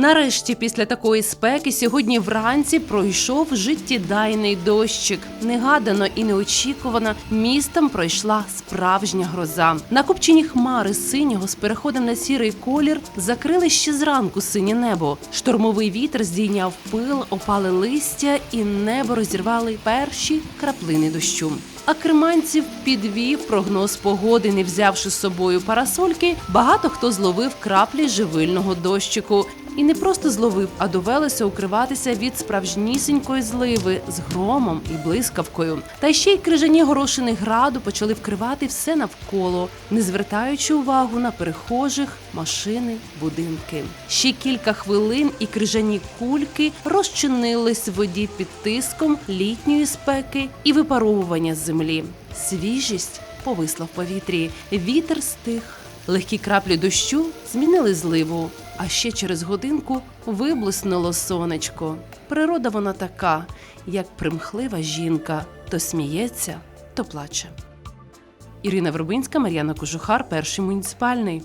Нарешті, після такої спеки, сьогодні вранці пройшов життєдайний дощик. Негадано і неочікувано містом пройшла справжня гроза. Накопчені хмари синього з переходом на сірий колір закрили ще зранку синє небо. Штормовий вітер здійняв пил, опали листя, і небо розірвали перші краплини дощу. А креманців підвів прогноз погоди, не взявши з собою парасольки. Багато хто зловив краплі живильного дощику. І не просто зловив, а довелося укриватися від справжнісінької зливи з громом і блискавкою. Та ще й крижані горошини граду почали вкривати все навколо, не звертаючи увагу на перехожих, машини, будинки. Ще кілька хвилин і крижані кульки розчинились в воді під тиском літньої спеки і випаровування з землі. Свіжість повисла в повітрі, вітер стих. Легкі краплі дощу змінили зливу, а ще через годинку виблиснуло сонечко. Природа вона така, як примхлива жінка, то сміється, то плаче. Ірина Вербинська, Мар'яна Кожухар, перший муніципальний.